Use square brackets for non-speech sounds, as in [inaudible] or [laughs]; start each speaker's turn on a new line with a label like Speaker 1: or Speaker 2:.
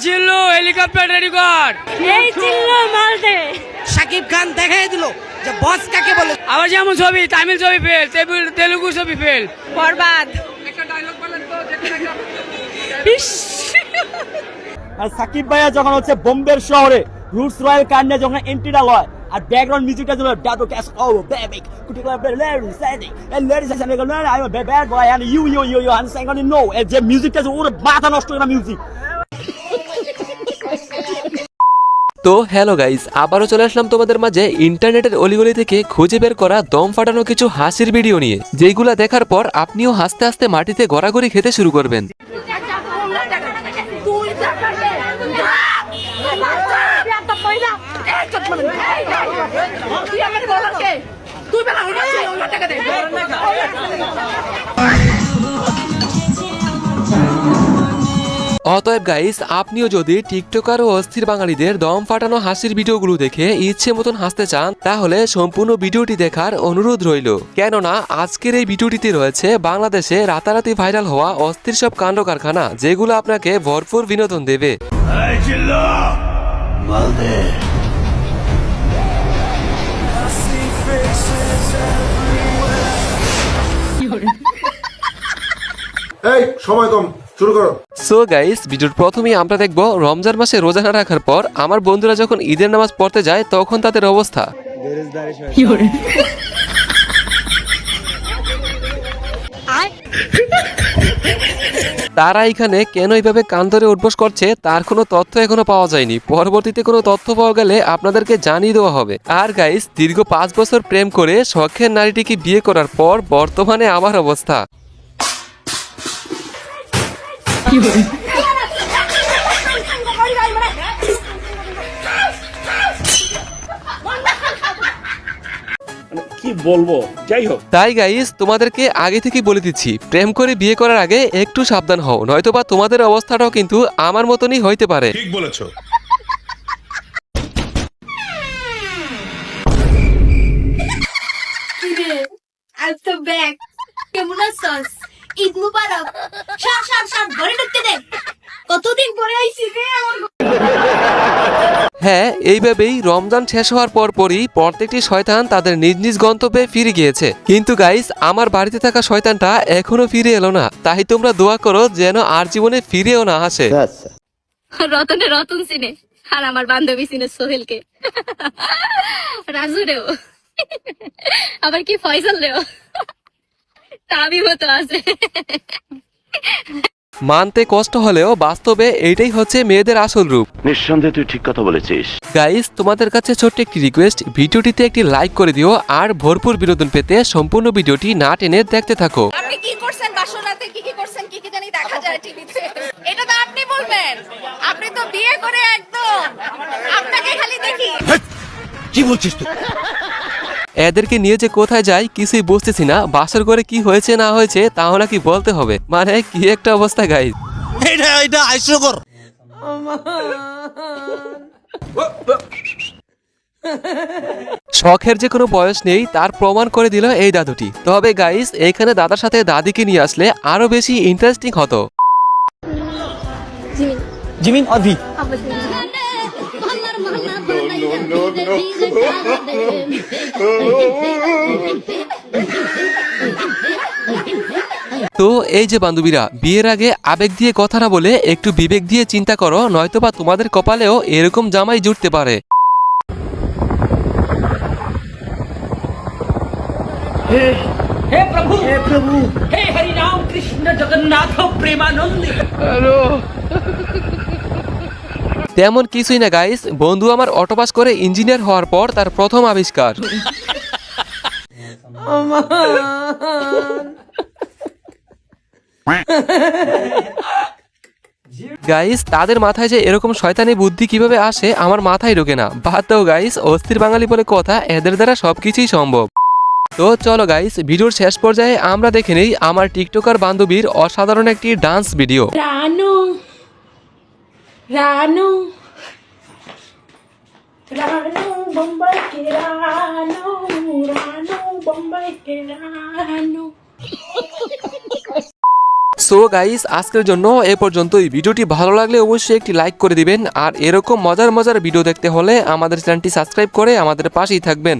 Speaker 1: জিল্লু helicopter ready কর
Speaker 2: এই চিল্লো মাল দে
Speaker 3: সাকিব খান দেখাই দিল যে বস কাকে বলে
Speaker 1: আবার যেমন ছবি তামিল ছবি ফেল তেলুগু- তেলুগু ছবি ফেল
Speaker 2: বরবাদ ইস
Speaker 4: আর সাকিব ভাইয়া যখন হচ্ছে বোম্বের শহরে রুটস রয়্যাল কার নিয়ে যখন এন্ট্রিটা লয় আর ব্যাকগ্রাউন্ড মিউজিকটা ছিল ডাবল ক্যাশ ও বেবিক কুটি club lady siding and I am bad boy and you you you you and saying on no যে মিউজিকটা আছে ওর মাথা নষ্ট করা মিউজিক
Speaker 5: তো হ্যালো গাইস, আবারও চলে আসলাম তোমাদের মাঝে ইন্টারনেটের অলিগলি থেকে খুঁজে বের করা দম ফাটানো কিছু হাসির ভিডিও নিয়ে যেগুলা দেখার পর আপনিও হাসতে হাসতে মাটিতে গড়াগড়ি খেতে শুরু করবেন। অতএব গাইস আপনিও যদি টিকটকার ও অস্থির বাঙালিদের দম ফাটানো হাসির ভিডিওগুলো দেখে ইচ্ছে মতন হাসতে চান তাহলে সম্পূর্ণ ভিডিওটি দেখার অনুরোধ রইল। কেননা আজকের এই ভিডিওটিতে রয়েছে বাংলাদেশে রাতারাতি ভাইরাল হওয়া অস্থির সব কাণ্ড কারখানা যেগুলো আপনাকে ভরপুর বিনোদন দেবে।
Speaker 6: এই [laughs] সময় কম। শুরু করো।
Speaker 5: সো গাইস ভিডিওর প্রথমেই আমরা দেখব রমজান মাসে রোজা রাখার পর আমার বন্ধুরা যখন ঈদের নামাজ পড়তে যায়, তখন তাদের অবস্থা। তারা এখানে কেন এইভাবে কান ধরে উঠবোস করছে, তার কোনো তথ্য এখনও পাওয়া যায়নি। পরবর্তীতে কোনো তথ্য পাওয়া গেলে আপনাদেরকে জানিয়ে দেওয়া হবে। আর গাইস দীর্ঘ পাঁচ বছর প্রেম করে শখের নারীটিকে বিয়ে করার পর বর্তমানে আমার অবস্থা।
Speaker 4: কি বলব? যাই হোক।
Speaker 5: তাই গাইস তোমাদেরকে আগে থেকে বলে দিচ্ছি প্রেম করে বিয়ে করার আগে একটু সাবধান হও নয়তোবা তোমাদের অবস্থাটাও কিন্তু আমার মতনই হইতে পারে।
Speaker 6: ঠিক বলেছ।
Speaker 2: কেমন আছস? ঈদ মুবারক। সর সর সর ঘরে ঢুকতে দে। কতদিন পরে আইছি রে আমার
Speaker 5: হ্যাঁ এইভাবেই রমজান শেষ হওয়ার পর পরই প্রত্যেকটি শয়তান তাদের নিজ নিজ গন্তব্যে ফিরে গিয়েছে। কিন্তু গাইস আমার বাড়িতে থাকা শয়তানটা এখনও ফিরে এলো না। তাই তোমরা দোয়া করো যেন আর জীবনে ফিরেও না আসে।
Speaker 2: রতনে রতন সিনে আর আমার বান্ধবী সিনে সোহেলকে। রাজু রেও। আবার কি ফয়সাল রেও। তাবি মতো আছে।
Speaker 5: মানতে কষ্ট হলেও বাস্তবে এইটাই হচ্ছে মেয়েদের আসল রূপ।
Speaker 7: নিঃসন্দেহে তুই ঠিক কথা বলেছিস।
Speaker 5: গাইস তোমাদের কাছে ছোট্ট একটি রিকোয়েস্ট ভিডিওটিতে একটি লাইক করে দিও আর ভরপুর বিনোদন পেতে সম্পূর্ণ ভিডিওটি না টেনে দেখতে থাকো।
Speaker 8: আপনি কি করছেন বাসরাতে কি কি করছেন? কি কি জানি দেখা যায় টিভিতে। এটা তো আপনি বলবেন। আপনি তো বিয়ে করে একদম। আপনাকে খালি দেখি।
Speaker 5: এদেরকে নিয়ে যে কোথায় যাই কিছুই বুঝতেছি না বাসর করে কি হয়েছে না হয়েছে তাও নাকি বলতে হবে। মানে কি একটা অবস্থা গাইস
Speaker 3: এটা এটা হাস্যকর
Speaker 5: শখের যে কোনো বয়স নেই তার প্রমাণ করে দিল এই দাদুটি। তবে গাইস এখানে দাদার সাথে দাদিকে নিয়ে আসলে আরও বেশি ইন্টারেস্টিং হতো।
Speaker 4: জিমিন। অভি
Speaker 5: তো এই যে বান্ধবীরা বিয়ের আগে আবেগ দিয়ে কথা না বলে একটু বিবেক দিয়ে চিন্তা করো নয়তোবা তোমাদের কপালেও এরকম জামাই জুটতে পারে। তেমন কিছুই না গাইস বন্ধু আমার অটো পাস করে ইঞ্জিনিয়ার হওয়ার পর তার প্রথম আবিষ্কার। গাইস তাদের মাথায় যে এরকম শয়তানি বুদ্ধি কীভাবে আসে, আমার মাথায় ঢোকে না। বাদ দাও গাইস অস্থির বাঙালি বলে কথা, এদের দ্বারা সবকিছুই সম্ভব। তো চলো গাইস ভিডিওর শেষ পর্যায়ে আমরা দেখে নেই আমার টিকটকার বান্ধবীর অসাধারণ একটি ডান্স ভিডিও
Speaker 2: বোম্বাই কে রানু রানু বোম্বাই কে রানু।
Speaker 5: সো গাইস আজকের জন্য এ পর্যন্তই। ভিডিওটি ভালো লাগলে অবশ্যই একটি লাইক করে দিবেন। আর এরকম মজার মজার ভিডিও দেখতে হলে আমাদের চ্যানেলটি সাবস্ক্রাইব করে আমাদের পাশেই থাকবেন।